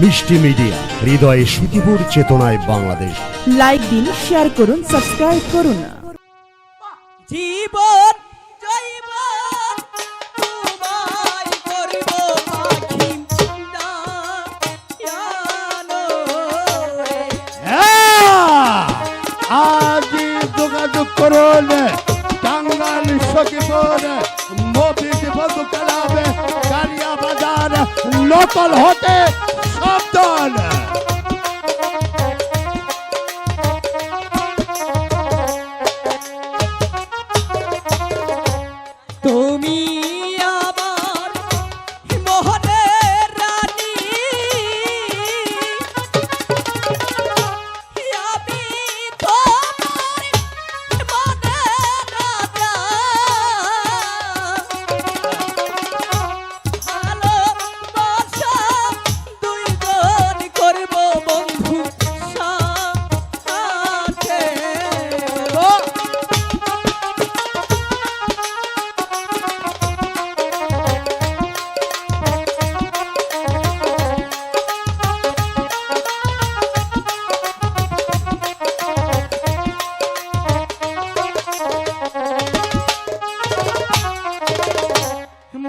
মিষ্টি মিডিয়া হৃদয়ে সুখীপুর চেতনায় বাংলাদেশ। লাইক দিন শেয়ার করুন সাবস্ক্রাইব করুন। জীবন। আজি যোগাযোগ করুন টাঙ্গাল সখীপুর মফিজ বধু ক্লাবে কালিয়া বাজার নকল হতে সাবধান তুমি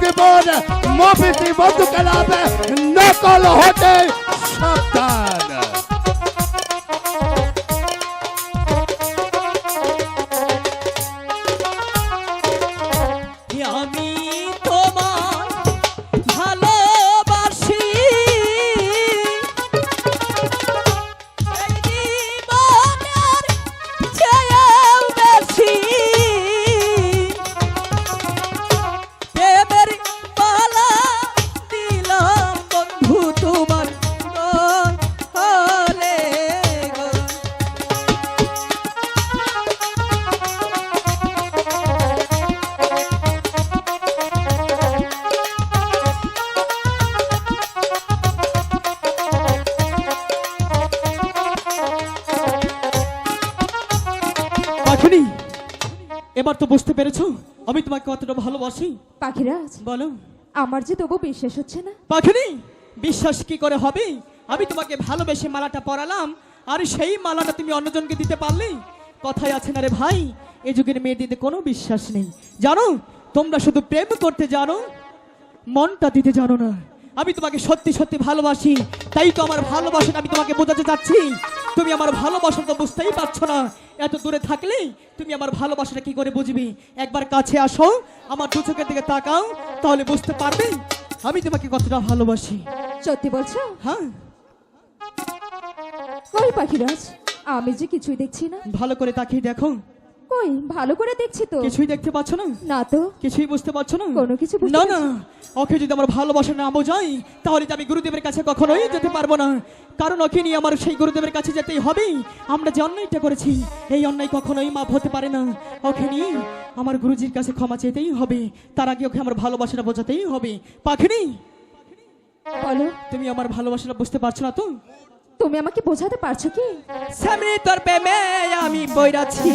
गिबोन मोबिति वधु कलाबे नकल होते। পাখিনি এবার তো বুঝতে পেরেছ আমি তোমাকে কতটা ভালোবাসি। পাখিরাজ বলো। আমার যে তবু বিশ্বাস হচ্ছে না। পাখিনি? বিশ্বাস কি করে হবে? আমি তোমাকে ভালোবেসে মালাটা পরালাম আর সেই মালাটা তুমি অন্যজনকে দিতে পারলে? কথাই আছে না রে ভাই এই যুগের মেয়েদের কোনো বিশ্বাস নেই। জানো তোমরা শুধু প্রেম করতে জানো মনটা দিতে জানো না। আমি তোমাকে সত্যি সত্যি ভালোবাসি তাই তো আমার ভালোবাসাটা আমি তোমাকে বোঝাতে চাচ্ছি। তুমি আমার ভালোবাসা তো বুঝতেই পারছ না এত দূরে থাকলে তুমি আমার ভালোবাসাটা কি করে বুঝবি? একবার কাছে আসো আমার দু চোখের দিকে তাকাও তাহলে বুঝতে পারবে আমি তোমাকে কতটা ভালোবাসি। সত্যি বলছো? হ্যাঁ। কই পাখিরাজ আমি যে কিছুই দেখছি না। ভালো করে তাকিয়ে দেখো। কই? ভালো করে দেখছি তো। কিছুই দেখতে পাচ্ছ না? না তো। কিছুই বুঝতে পারছ না? কোনো কিছু বুঝতে না না। ওকে যদি আমার ভালোবাসা না বোঝাই তাহলে আমি গুরুদেবের কাছে কখনোই যেতে পারব না। কারণ ওকে নিয়ে আমার সেই গুরুদেবের কাছে যেতেই হবে। আমরা যে অন্যায়টা করেছি এই অন্যায় কখনোই মাপ হতে পারে না। ওকে নিয়ে আমার গুরুজির কাছে ক্ষমা চেতেই হবে। তার আগে ওকে আমার ভালোবাসাটা বোঝাতেই হবে। পাখিনি? বলো। তুমি আমার ভালোবাসাটা বুঝতে পারছ না তো? তুমি আমাকে বোঝাতে পারছ কি? স্বামী তোর প্রেমে আমি বইরাছি।